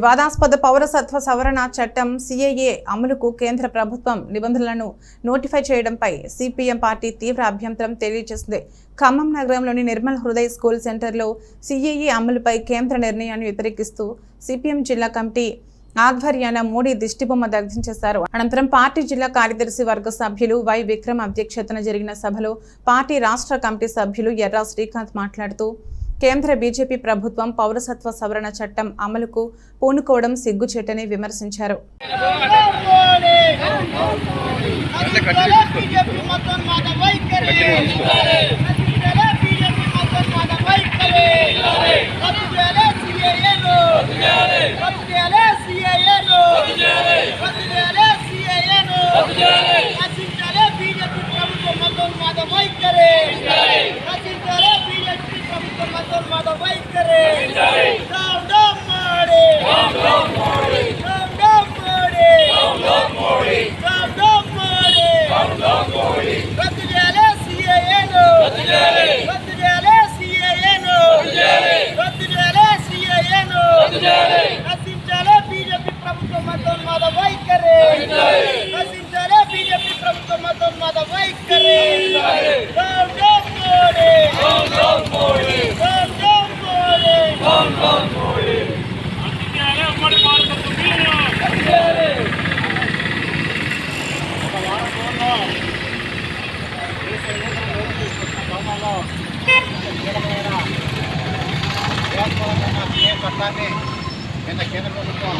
వివాదాస్పద పౌరసత్వ సవరణ చట్టం సిఏఏ అమలుకు కేంద్ర ప్రభుత్వం నిబంధనలను నోటిఫై చేయడంపై సిపిఎం పార్టీ తీవ్ర అభ్యంతరం తెలియజేసింది. ఖమ్మం నగరంలోని నిర్మల్ హృదయ్ స్కూల్ సెంటర్లో సిఏఏ అమలుపై కేంద్ర నిర్ణయాన్ని వ్యతిరేకిస్తూ సిపిఎం జిల్లా కమిటీ ఆధ్వర్యాన మోడీ దిష్టిబొమ్మ దగ్ధం చేశారు అనంతరం పార్టీ జిల్లా కార్యదర్శి వర్గ సభ్యులు వై విక్రమ్ అధ్యక్షతన జరిగిన సభలో పార్టీ రాష్ట్ర కమిటీ సభ్యులు ఎర్రా శ్రీకాంత్ మాట్లాడుతూ కేంద్ర బీజేపీ ప్రభుత్వం పౌరసత్వ సవరణ చట్టం అమలుకు పూనుకోవడం సిగ్గుచేటని విమర్శించారు బీజేపీ మొత్తం మాట వైఖరి బీజేపీ మొత్తం మాట వైఖరి రద్దు చేయాలి సిఏఏను రద్దు చేయాలి సిఏఏను రద్దు చేయాలి సిఏఏను నశించాలి బీజేపీ ప్రభుత్వం మొత్తం మాట వైఖరి నశించాలి బీజేపీ ప్రభుత్వం మొత్తం మాట వైఖరి down down Modi. Down Modi. Down Modi. రద్దు చేయాలి సిఏఏను రద్దు చేయాలి సిఏఏను రద్దు చేయాలి సిఏఏను నశించాలి బీజేపీ ప్రభుత్వం మతోన్మాద వైఖరి. నశించాలి బీజేపీ ప్రభుత్వం మతోన్మాద వైఖరి. చట్టాన్ని నిన్న కేంద్ర ప్రభుత్వం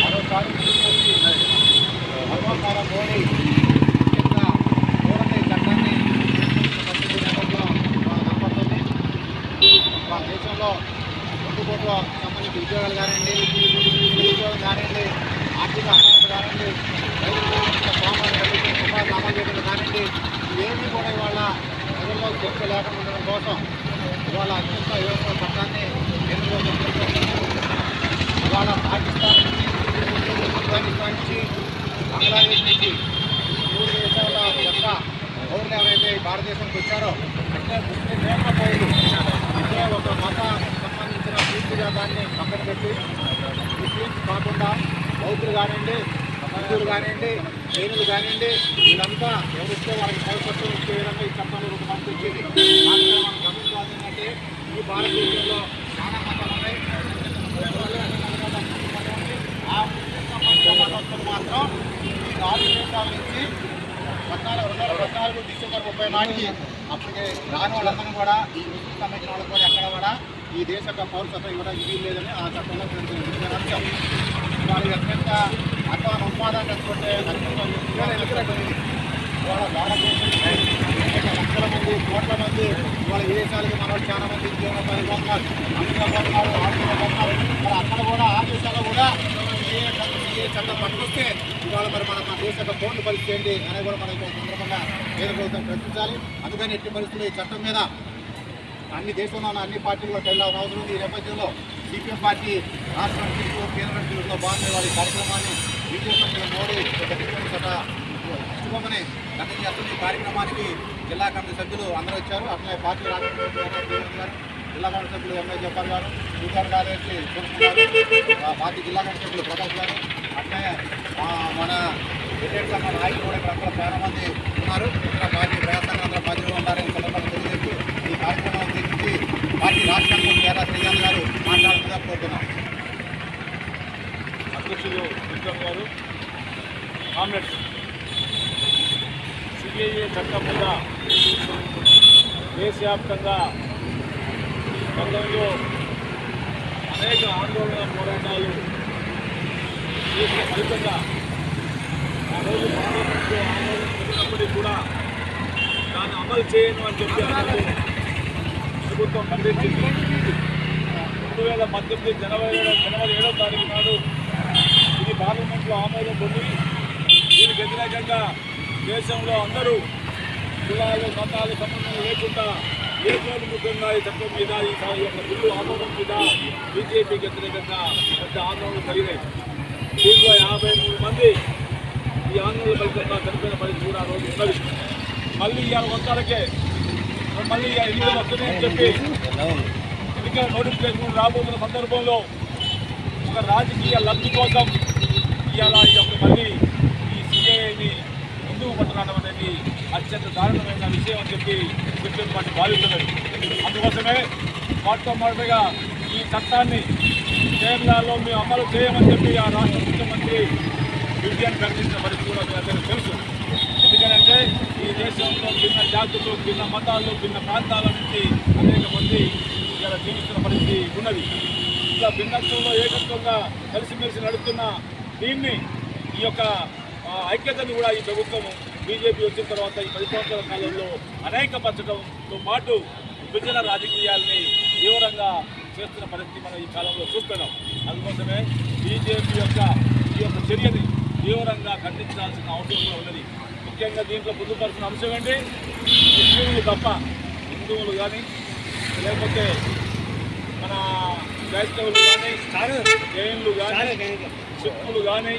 మరోసారి మరోసారి మోడీ కింద చూడండి చట్టాన్ని కనపడుతుంది మా దేశంలో ముందుకోట్లు సంబంధించి ఉద్యోగాలు కానివ్వండి ఉద్యోగం కానివ్వండి ఆర్థిక అభివృద్ధి కానివ్వండి ఉపాధి అమలు చేయడం కానివ్వండి ఏమీ కూడా ఇవాళ ప్రజల్లో చర్చ లేకుండా ఉండడం కోసం ఇవాళ అత్యంత యువత చట్టాన్ని కేంద్ర ప్రభుత్వం తీసుకొస్తుంది. ఇవాళ పాకిస్తాన్ నుంచి ఆఫ్ఘనిస్తాన్ నుంచి బంగ్లాదేశ్ నుంచి మూడు దేశాల యొక్క పౌరులు ఎవరైతే ఈ భారతదేశానికి వచ్చారో అంటే ముస్లిం వేల పౌరులు అంటే ఒక మత సంబంధించిన పూర్తిగా దాన్ని పక్కన పెట్టి ముస్లిమ్స్ కాకుండా బౌద్ధులు కానివ్వండి హిందువులు కానివ్వండి జైనులు కానివ్వండి వీళ్ళంతా ఎవరిస్తే వాళ్ళకి పౌరసత్వం ఇచ్చే విధంగా ఈ చట్టంలో రూపొందించి వచ్చింది కానీ మనం గమనించాల్సి ఈ భారతదేశంలో చాలా మతాలు ఉన్నాయి. ఆ ముస్లిం మాత్రం ఈ నాలుగు దేశాల నుంచి పద్నాలుగు రెండు వేల పద్నాలుగు డిసెంబర్ ముప్పై నాటికి అప్పటికే రాని వాళ్ళందరూ కూడా ఈ ముస్లిం సంబంధించిన వాళ్ళకి కూడా ఎక్కడ కూడా ఈ దేశ యొక్క పౌరసత్వం ఇవ్వడానికి వీలు లేదని ఆ చట్టంలో అంశం అత్యంత అత్వాన ఉత్పాదన కట్టుకుంటే అత్యంత భారతదేశం లక్షల మంది కోట్ల మంది ఇవాళ విదేశాలకి మన చాలా మంది ఉద్యోగం పోతున్నారు అమెరికా పోతున్నారు ఆస్ట్రేలియా పోతున్నారు మరి అక్కడ కూడా ఆ దేశాల్లో కూడా ఏ ఏ చట్టం పట్టుకొస్తే ఇవాళ మరి మన మన దేశ యొక్క పౌరుల పరిస్థితి అనేది కూడా మనకి సందర్భంగా కేంద్ర ప్రభుత్వం ప్రశ్నించాలి. అందుకని ఎట్టి పరిస్థితులు ఈ చట్టం మీద అన్ని దేశంలో ఉన్న అన్ని పార్టీలు వెళ్ళాల్సిన అవసరం ఉంది. ఈ నేపథ్యంలో సిపిఎం పార్టీ రాష్ట్ర అధ్యక్షులు కేంద్ర అధ్యక్షులతో భాగంగా వారి కార్యక్రమాన్ని బీజేపీ మోడీ చట్ట ఇష్టమని గతం చేస్తున్న ఈ కార్యక్రమానికి జిల్లా కమిటీ సభ్యులు అందరూ వచ్చారు. అట్లే పార్టీ రాజకీయ జిల్లా కమిటీ సభ్యులు ఎంఏ జబ్బార్ గారు సూపర్ కార్యదర్శి పార్టీ జిల్లా కమిటీ సభ్యులు ప్రకాష్ గారు అట్లే మన రిటైర్డ్ సంఘ నాయకులు కూడా ఇక్కడ అందరూ చాలా మంది ఉన్నారు. ఇక్కడ పార్టీ ప్రయాసంగా అందరూ ఉన్నారని సందర్భంగా తెలియజేస్తూ ఈ కార్యక్రమం గురించి పార్టీ రాష్ట్ర అధ్యక్షులు కేరళ శ్రీకాంత్ గారు మాట్లాడుతుందా కోరుతున్నాం. అధ్యక్షులు విక్రమ్ గారు కామ్రేడ్స్ సిఏఏ చట్టం మీద దేశవ్యాప్తంగా గతంలో అనేక ఆందోళన పోరాటాలు చేసిన ఫలితంగా ఆ రోజు పార్లమెంట్లో ఆందోళన జరిగినప్పటికీ కూడా దాన్ని అమలు చేయను అని చెప్పి ఆ ప్రభుత్వం ఖండించింది రెండు వేల పద్దెనిమిది జనవరి జనవరి ఏడో తారీఖు నాడు ఇది పార్లమెంట్లో ఆమోదం పొంది దీనికి వ్యతిరేకంగా దేశంలో అందరూ కులాలు మతాలు సంబంధం లేకుండా ఏ కోటి ముఖ్యంగా ఈ చట్టం మీద ఈ యొక్క బిల్లు ఆమోదం మీద బీజేపీకి వ్యతిరేకంగా పెద్ద ఆందోళన జరిగినాయి. దీంట్లో యాభై మూడు మంది ఈ ఆందోళన ఫలితంగా చనిపోయిన పరిస్థితి కూడా రోజు ఉన్నది. మళ్ళీ ఇవాళ వస్తారకే మళ్ళీ ఇక ఎన్నికలు వస్తున్నాయని చెప్పి ఎన్నికల నోటిఫికేషన్ రాబోతున్న సందర్భంలో ఒక రాజకీయ లబ్ధి కోసం ఇవాళ ఈ యొక్క మళ్ళీ ఈ సిఏని ముందుకు పట్టడం అనేది అత్యంత దారుణమైన విషయం అని చెప్పి సుప్రీం కోర్టు భావిస్తున్నది అందుకోసమే మొట్టమొదటిగా ఈ చట్టాన్ని కేరళలో మేము అమలు చేయమని చెప్పి ఆ రాష్ట్ర ముఖ్యమంత్రి విజయాన్ని ప్రకటించిన పరిస్థితి కూడా మీ అందరికీ తెలుసు. ఎందుకంటే ఈ దేశంలో భిన్న జాతులు భిన్న మతాలు భిన్న ప్రాంతాల నుంచి అనేక మంది ఇక్కడ జీవిస్తున్న పరిస్థితి ఉన్నది. ఇలా భిన్నత్వంలో ఏకత్వంగా కలిసిమెలిసి నడుస్తున్న దీన్ని ఈ యొక్క ఐక్యతను కూడా ఈ ప్రభుత్వం బీజేపీ వచ్చిన తర్వాత ఈ పది సంవత్సరాల కాలంలో అనేకపరచడంతో పాటు విభజన రాజకీయాల్ని తీవ్రంగా చేస్తున్న పరిస్థితి మనం ఈ కాలంలో చూస్తున్నాం. అందుకోసమే బీజేపీ యొక్క ఈ యొక్క చర్యని తీవ్రంగా ఖండించాల్సిన అవసరం ఉన్నది. ముఖ్యంగా దీంట్లో పొందుపరిచిన అంశం ఏంటి? ముస్లింలు తప్ప హిందువులు కానీ లేకపోతే మన క్రైస్తవులు కానీ జైన్లు కానీ సిక్కులు కానీ